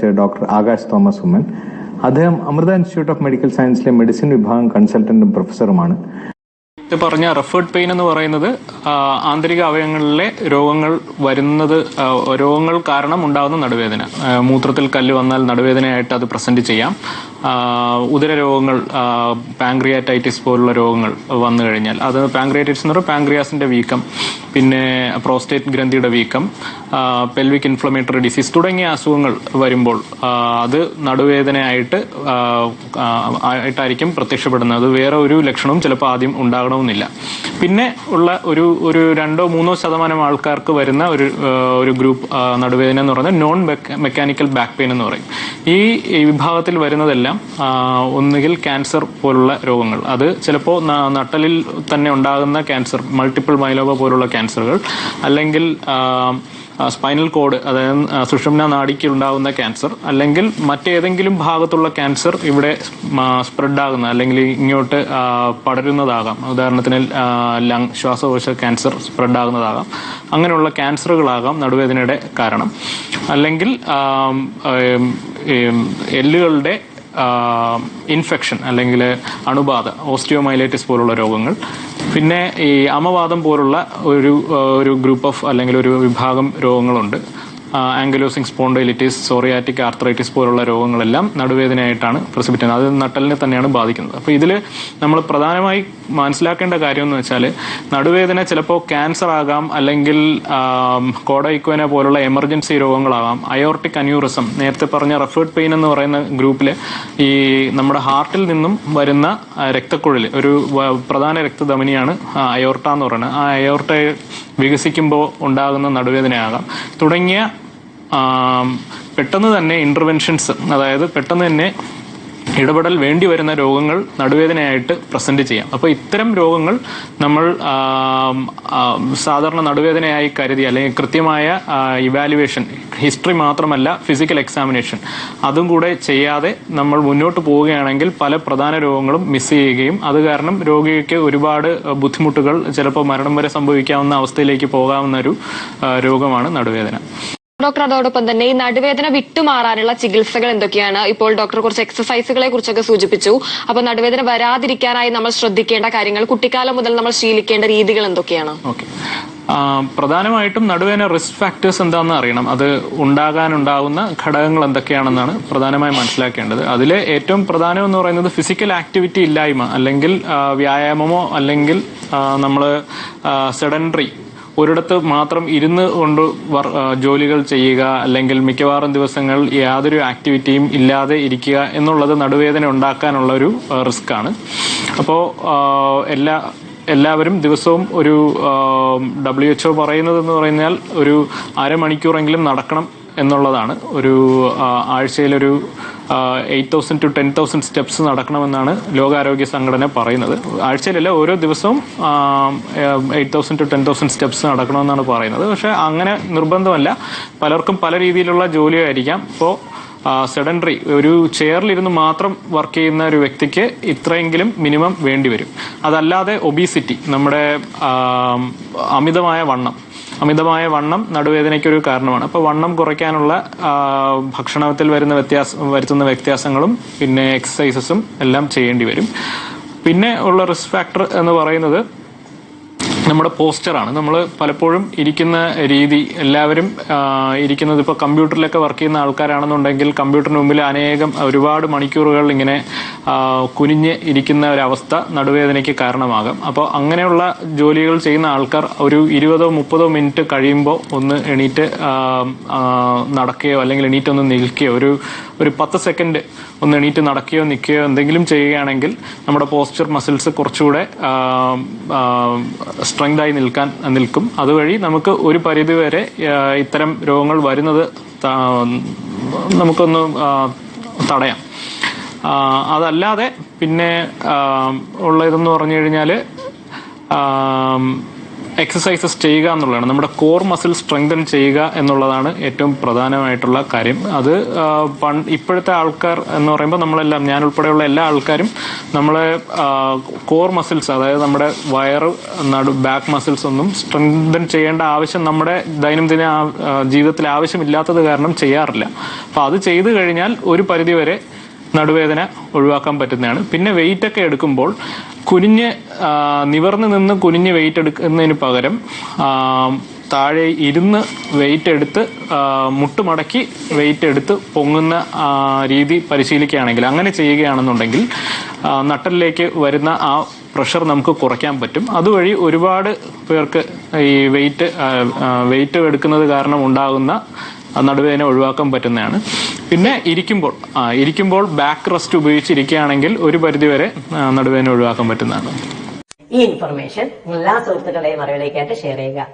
ചെയ്ത doctor Akash Thomas Oommen. അദ്ദേഹം Amrita institute of medical സയൻസിലെ മെഡിസിൻ വിഭാഗം കൺസൾട്ടന്റും പ്രൊഫസറുമാണ്. പറഞ്ഞ റെഫേർഡ് പെയിൻ എന്ന് പറയുന്നത് ആന്തരിക അവയവങ്ങളിലെ രോഗങ്ങൾ വരുന്നത് രോഗങ്ങൾ കാരണം ഉണ്ടാകുന്ന നടുവേദന. മൂത്രത്തിൽ കല്ല് വന്നാൽ നടുവേദനയായിട്ട് അത് പ്രസന്റ് ചെയ്യാം. ആ, ഉദര രോഗങ്ങൾ പാങ്ക്രിയാറ്റൈറ്റിസ് പോലുള്ള രോഗങ്ങൾ വന്നു കഴിഞ്ഞാൽ അത് പാങ്ക്രിയാറ്റൈറ്റിസ് എന്ന് പറയുമ്പോൾ പാങ്ക്രിയാസിന്റെ വീക്കം പിന്നെ പ്രോസ്റ്റേറ്റ് ഗ്രന്ഥിയുടെ വീക്കം പെൽവിക് ഇൻഫ്ലമേറ്ററി ഡിസീസ് തുടങ്ങിയ അസുഖങ്ങൾ വരുമ്പോൾ അത് നടുവേദനയായിട്ട് ആയിട്ടായിരിക്കും പ്രത്യക്ഷപ്പെടുന്നത്. അത് വേറെ ഒരു ലക്ഷണവും ചിലപ്പോൾ ആദ്യം ഉണ്ടാകണമെന്നില്ല. പിന്നെ ഉള്ള ഒരു ഒരു രണ്ടോ മൂന്നോ ശതമാനം ആൾക്കാർക്ക് വരുന്ന ഒരു ഒരു ഗ്രൂപ്പ് നടുവേദന എന്ന് പറയുന്നത് നോൺ മെക്കാനിക്കൽ ബാക്ക് പെയിൻ എന്ന് പറയും. ഈ വിഭാഗത്തിൽ വരുന്നതെല്ലാം ആ, ഒന്നുകിൽ ക്യാൻസർ പോലുള്ള രോഗങ്ങൾ. അത് ചിലപ്പോൾ നട്ടലിൽ തന്നെ ഉണ്ടാകുന്ന ക്യാൻസർ മൾട്ടിപ്പിൾ മൈലോബ പോലുള്ള ക്യാൻസറുകൾ അല്ലെങ്കിൽ സ്പൈനൽ കോഡ് അതായത് സുഷുമ്ന നാഡിക്ക് ഉണ്ടാകുന്ന ക്യാൻസർ അല്ലെങ്കിൽ മറ്റേതെങ്കിലും ഭാഗത്തുള്ള ക്യാൻസർ ഇവിടെ സ്പ്രെഡ് ആകുന്ന അല്ലെങ്കിൽ ഇങ്ങോട്ട് പടരുന്നതാകാം. ഉദാഹരണത്തിന് ലങ് ശ്വാസകോശ ക്യാൻസർ സ്പ്രെഡ് ആകുന്നതാകാം. അങ്ങനെയുള്ള ക്യാൻസറുകളാകാം നടുവേദനയുടെ കാരണം. അല്ലെങ്കിൽ എല്ലുകളുടെ ഇൻഫെക്ഷൻ അല്ലെങ്കിൽ അണുബാധ ഓസ്റ്റിയോമൈലൈറ്റിസ് പോലുള്ള രോഗങ്ങൾ. പിന്നെ ഈ അമവാദം പോലുള്ള ഒരു ഒരു ഗ്രൂപ്പ് ഓഫ് അല്ലെങ്കിൽ ഒരു വിഭാഗം രോഗങ്ങളുണ്ട്. ആംഗലോസിംഗ് സ്പോണ്ടൈലിറ്റിസ് സോറിയാറ്റിക് ആർത്രൈറ്റിസ് പോലുള്ള രോഗങ്ങളെല്ലാം നടുവേദനയായിട്ടാണ് പ്രസിപ്പിക്കുന്നത് അത് നട്ടലിനെ തന്നെയാണ് ബാധിക്കുന്നത്. അപ്പോൾ ഇതിൽ നമ്മൾ പ്രധാനമായി മനസ്സിലാക്കേണ്ട കാര്യം എന്ന് വെച്ചാൽ നടുവേദന ചിലപ്പോൾ ക്യാൻസർ ആകാം അല്ലെങ്കിൽ കോഡൈക്കോന പോലുള്ള എമർജൻസി രോഗങ്ങളാകാം. അയോർട്ടിക് അന്യൂറിസം നേരത്തെ പറഞ്ഞ റെഫേർഡ് പെയിൻ എന്ന് പറയുന്ന ഗ്രൂപ്പിൽ ഈ നമ്മുടെ ഹാർട്ടിൽ നിന്നും വരുന്ന രക്തക്കുഴൽ ഒരു പ്രധാന രക്തധമനിയാണ് അയോർട്ട എന്ന് പറയുന്നത്. ആ അയോർട്ട വികസിക്കുമ്പോൾ ഉണ്ടാകുന്ന നടുവേദനയാകാം. തുടങ്ങിയ പെട്ടെന്ന് തന്നെ ഇന്റർവെൻഷൻസ് അതായത് പെട്ടെന്ന് തന്നെ ഇടപെടൽ വേണ്ടി വരുന്ന രോഗങ്ങൾ നടുവേദനയായിട്ട് പ്രസന്റ് ചെയ്യാം. അപ്പോൾ ഇത്തരം രോഗങ്ങൾ നമ്മൾ സാധാരണ നടുവേദനയായി കരുതി അല്ലെങ്കിൽ കൃത്യമായ ഇവാലുവേഷൻ ഹിസ്റ്ററി മാത്രമല്ല ഫിസിക്കൽ എക്സാമിനേഷൻ അതും കൂടെ ചെയ്യാതെ നമ്മൾ മുന്നോട്ട് പോവുകയാണെങ്കിൽ പല പ്രധാന രോഗങ്ങളും മിസ് ചെയ്യുകയും അത് കാരണം രോഗിക്ക് ഒരുപാട് ബുദ്ധിമുട്ടുകൾ ചിലപ്പോൾ മരണം വരെ സംഭവിക്കാവുന്ന അവസ്ഥയിലേക്ക് പോകാവുന്ന ഒരു രോഗമാണ് നടുവേദന. ഡോക്ടർ അതോടൊപ്പം തന്നെ ഈ നടുവേദന വിട്ടുമാറാനുള്ള ചികിത്സകൾ എന്തൊക്കെയാണ്? ഇപ്പോൾ ഡോക്ടർ കുറച്ച് എക്സസൈസുകളെ കുറിച്ചൊക്കെ സൂചിപ്പിച്ചു. അപ്പൊ നടുവേദന വരാതിരിക്കാനായി നമ്മൾ ശ്രദ്ധിക്കേണ്ട കാര്യങ്ങൾ കുട്ടിക്കാലം മുതൽ നമ്മൾ ശീലിക്കേണ്ട രീതികൾ എന്തൊക്കെയാണ്? പ്രധാനമായിട്ടും നടുവേന റിസ്ക് ഫാക്ടേഴ്സ് എന്താണെന്ന് അറിയണം. അത് ഉണ്ടാകാനുണ്ടാകുന്ന ഘടകങ്ങൾ എന്തൊക്കെയാണെന്നാണ് പ്രധാനമായും മനസ്സിലാക്കേണ്ടത്. അതിൽ ഏറ്റവും പ്രധാനം എന്ന് പറയുന്നത് ഫിസിക്കൽ ആക്ടിവിറ്റി ഇല്ലായ്മ അല്ലെങ്കിൽ വ്യായാമമോ അല്ലെങ്കിൽ നമ്മൾ സെഡൻഡറി ഒരിടത്ത് മാത്രം ഇരുന്ന് കൊണ്ട് ജോലികൾ ചെയ്യുക അല്ലെങ്കിൽ മിക്കവാറും ദിവസങ്ങൾ യാതൊരു ആക്ടിവിറ്റിയും ഇല്ലാതെ ഇരിക്കുക എന്നുള്ളത് നടുവേദന ഉണ്ടാക്കാനുള്ള ഒരു റിസ്ക് ആണ് അപ്പോൾ എല്ലാ എല്ലാവരും ദിവസവും ഒരു ഡബ്ല്യു എച്ച് ഒ പറയുന്നത് എന്ന് പറഞ്ഞാൽ ഒരു അരമണിക്കൂറെങ്കിലും നടക്കണം എന്നുള്ളതാണ്. ഒരു ആഴ്ചയിലൊരു eight thousand to ten thousand steps നടക്കണമെന്നാണ് ലോകാരോഗ്യ സംഘടന പറയുന്നത്. ആഴ്ചയിലല്ല ഓരോ ദിവസവും eight thousand to ten thousand steps നടക്കണമെന്നാണ് പറയുന്നത്. പക്ഷേ അങ്ങനെ നിർബന്ധമല്ല. പലർക്കും പല രീതിയിലുള്ള ജോലിയായിരിക്കാം. ഇപ്പോൾ സെഡൻഡറി ഒരു ചെയറിലിരുന്ന് മാത്രം വർക്ക് ചെയ്യുന്ന ഒരു വ്യക്തിക്ക് ഇത്രയെങ്കിലും മിനിമം വേണ്ടിവരും. അതല്ലാതെ ഒബീസിറ്റി നമ്മുടെ അമിതമായ വണ്ണം അമിതമായ വണ്ണം നടുവേദനയ്ക്കൊരു കാരണമാണ്. അപ്പോൾ വണ്ണം കുറയ്ക്കാനുള്ള ഭക്ഷണത്തിൽ വരുന്ന വ്യത്യാസം വരുത്തുന്ന വ്യത്യാസങ്ങളും പിന്നെ എക്സസൈസസും എല്ലാം ചെയ്യേണ്ടി വരും. പിന്നെ ഉള്ള റിസ്ക് ഫാക്ടർ എന്ന് പറയുന്നത് നമ്മുടെ പോസ്റ്ററാണ് നമ്മൾ പലപ്പോഴും ഇരിക്കുന്ന രീതി എല്ലാവരും ഇരിക്കുന്നത് ഇപ്പോൾ കമ്പ്യൂട്ടറിലൊക്കെ വർക്ക് ചെയ്യുന്ന ആൾക്കാരാണെന്നുണ്ടെങ്കിൽ കമ്പ്യൂട്ടറിന് മുമ്പിൽ അനേകം ഒരുപാട് മണിക്കൂറുകൾ ഇങ്ങനെ കുനിഞ്ഞ് ഇരിക്കുന്ന ഒരവസ്ഥ നടുവേദനയ്ക്ക് കാരണമാകും. അപ്പോൾ അങ്ങനെയുള്ള ജോലികൾ ചെയ്യുന്ന ആൾക്കാർ ഒരു ഇരുപതോ മുപ്പതോ മിനിറ്റ് കഴിയുമ്പോൾ ഒന്ന് എണീറ്റ് നടക്കുകയോ അല്ലെങ്കിൽ എണീറ്റ് ഒന്ന് നിൽക്കുകയോ ഒരു ഒരു പത്ത് സെക്കൻഡ് ഒന്ന് എണീറ്റ് നടക്കുകയോ നിൽക്കുകയോ എന്തെങ്കിലും ചെയ്യുകയാണെങ്കിൽ നമ്മുടെ പോസ്റ്റർ മസിൽസ് കുറച്ചുകൂടെ സ്ട്രെങ്ത് ആയി നിൽക്കാൻ നിൽക്കും. അതുവഴി നമുക്ക് ഒരു പരിധി വരെ ഇത്തരം രോഗങ്ങൾ വരുന്നത് നമുക്കൊന്ന് തടയാം. അതല്ലാതെ പിന്നെ ഉള്ള ഇതെന്ന് പറഞ്ഞു കഴിഞ്ഞാൽ എക്സസൈസസ് ചെയ്യുക എന്നുള്ളതാണ്. നമ്മുടെ കോർ മസിൽ സ്ട്രെങ്തൻ ചെയ്യുക എന്നുള്ളതാണ് ഏറ്റവും പ്രധാനമായിട്ടുള്ള കാര്യം. അത് ഇപ്പോഴത്തെ ആൾക്കാർ എന്ന് പറയുമ്പോൾ നമ്മളെല്ലാം ഞാൻ ഉൾപ്പെടെയുള്ള എല്ലാ ആൾക്കാരും നമ്മളെ കോർ മസിൽസ് അതായത് നമ്മുടെ വയറ് നടു ബാക്ക് മസിൽസ് ഒന്നും സ്ട്രെങ്തൻ ചെയ്യേണ്ട ആവശ്യം നമ്മുടെ ദൈനംദിന ജീവിതത്തിൽ ആവശ്യമില്ലാത്തത് കാരണം ചെയ്യാറില്ല. അപ്പോൾ അത് ചെയ്തു കഴിഞ്ഞാൽ ഒരു പരിധിവരെ നടുവേദന ഒഴിവാക്കാൻ പറ്റുന്നതാണ്. പിന്നെ വെയിറ്റ് ഒക്കെ എടുക്കുമ്പോൾ കുനിഞ്ഞ് നിവർന്ന് നിന്ന് കുനിഞ്ഞ് വെയിറ്റ് എടുക്കുന്നതിന് പകരം താഴെ ഇരുന്ന് വെയിറ്റ് എടുത്ത് മുട്ടുമടക്കി വെയിറ്റ് എടുത്ത് പൊങ്ങുന്ന രീതി പരിശീലിക്കുകയാണെങ്കിൽ അങ്ങനെ ചെയ്യുകയാണെന്നുണ്ടെങ്കിൽ നട്ടലിലേക്ക് വരുന്ന ആ പ്രഷർ നമുക്ക് കുറയ്ക്കാൻ പറ്റും. അതുവഴി ഒരുപാട് പേർക്ക് ഈ വെയിറ്റ് വെയിറ്റ് എടുക്കുന്നത് കാരണം ഉണ്ടാകുന്ന നടുവേദന ഒഴിവാക്കാൻ പറ്റുന്നതാണ്. പിന്നെ ഇരിക്കുമ്പോൾ ഇരിക്കുമ്പോൾ ബാക്ക് റെസ്റ്റ് ഉപയോഗിച്ച് ഇരിക്കുകയാണെങ്കിൽ ഒരു പരിധിവരെ നടുവേദന ഒഴിവാക്കാൻ പറ്റുന്നതാണ്. ഈ ഇൻഫർമേഷൻ എല്ലാ സുഹൃത്തുക്കളുടെയും അറിവിലേക്കായിട്ട് ഷെയർ ചെയ്യുക.